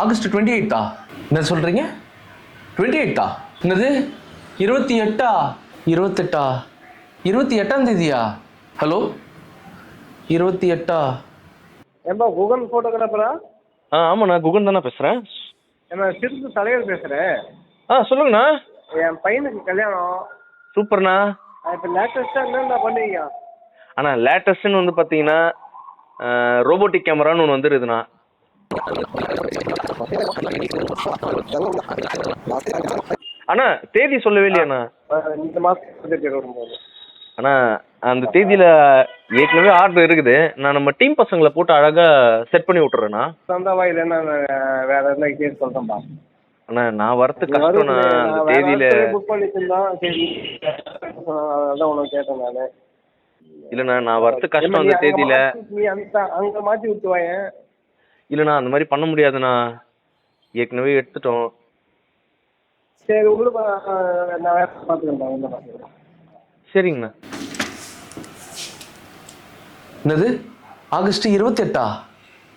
August twenty எயிட்டா என்ன சொல்கிறீங்க twenty எயிட்டா என்னது? இருபத்தி எட்டா? இருபத்தெட்டா? இருபத்தி எட்டாம் தேதியா? ஹலோ இருபத்தி எட்டா? ஏன்பா குகன் ஃபோட்டோகிராஃபரா ஆ ஆமாண்ணா குகன் தானே பேசுகிறேன் என்ன சிறுத்து தலைவர் பேசுகிறேன் ஆ சொல்லுங்கண்ணா. என் பையனுக்கு கல்யாணம். சூப்பர்ண்ணா. இப்போ லேட்டஸ்ட்டாக என்னென்ன பண்ணுவீங்க? அண்ணா லேட்டஸ்ட்டுன்னு வந்து பார்த்தீங்கன்னா ரோபோட்டிக் கேமரான்னு ஒன்று வந்துருதுண்ணா. அண்ணா தேதி சொல்லவே இல்லையாண்ணா இந்த வரும்போது அண்ணா அந்த தேதியில் ஏற்கனவே ஆர்டர் இருக்குது. நான் நம்ம டீம் பசங்களை போட்டு அழகாக செட் பண்ணி விட்டுறேண்ணா. சந்தாவா இல்லைன்னா நான் வேற எதுனா கேஸ் சொல்கிறேன்ப்பா அண்ணா நான் வரது கஷ்டம்ண்ணா அந்த தேதியில் புக் பண்ணி தந்தான் சரி அதான் உனக்கு கேட்டேன் நான். இல்லைண்ணா நான் வரது கஷ்டம் அந்த தேதியில். நீ அந்த அங்கே மாற்றி விட்டுவாயேன் இல்லைண்ணா அந்த மாதிரி பண்ண முடியாதுண்ணா. ஏற்கனவே எடுத்துட்டோம். சரி உங்களுக்கு நான் பார்த்துக்கிறேன் ஒன்றும் பார்த்துக்கிறேன். சரிங்கண்ணா. என்னது? ஆகஸ்ட் இருபத்தெட்டா?